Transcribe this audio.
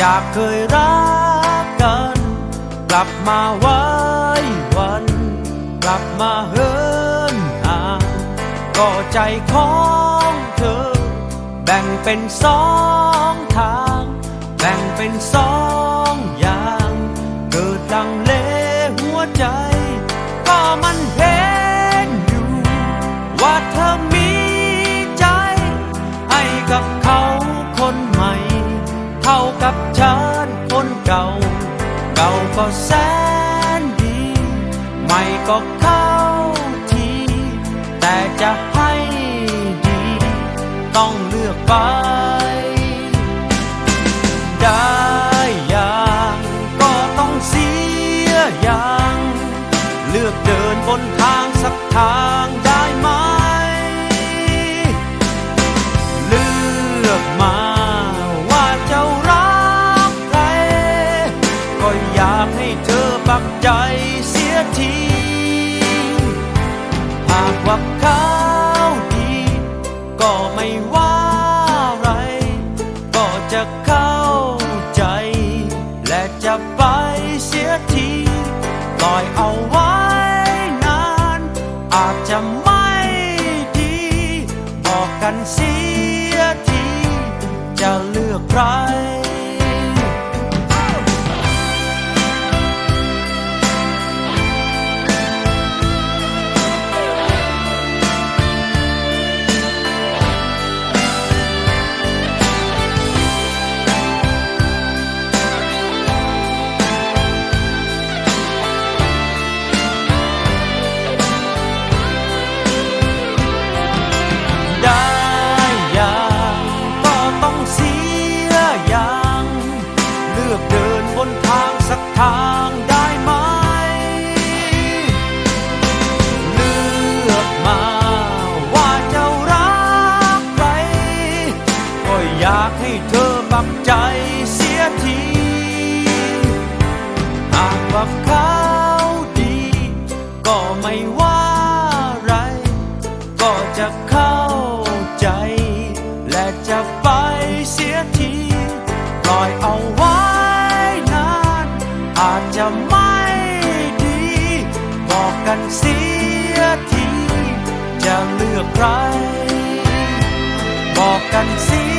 จากเคยรักกัน กลับมาไว้วัน กลับมาเฮินห่างก็ใจของเธอ แบ่งเป็นสองทาง แบ่งเป็นสอง ก็เข้าที แต่จะให้ดี ต้องเลือกไป ก็ไม่ว่าอะไร ก็จะเข้าใจ และจะไปเสียทีปล่อยเอาไว้นาน อาจจะไม่ดี บอกกันสิ อกใจเสียทีหากว่าเขาดี ก็ไม่ว่าไร ก็จะเข้าใจ และจะไปเสียที ปล่อยเอาไว้นาน อาจจะไม่ดี บอกกันเสียที จะเลือกใคร บอกกันเสีย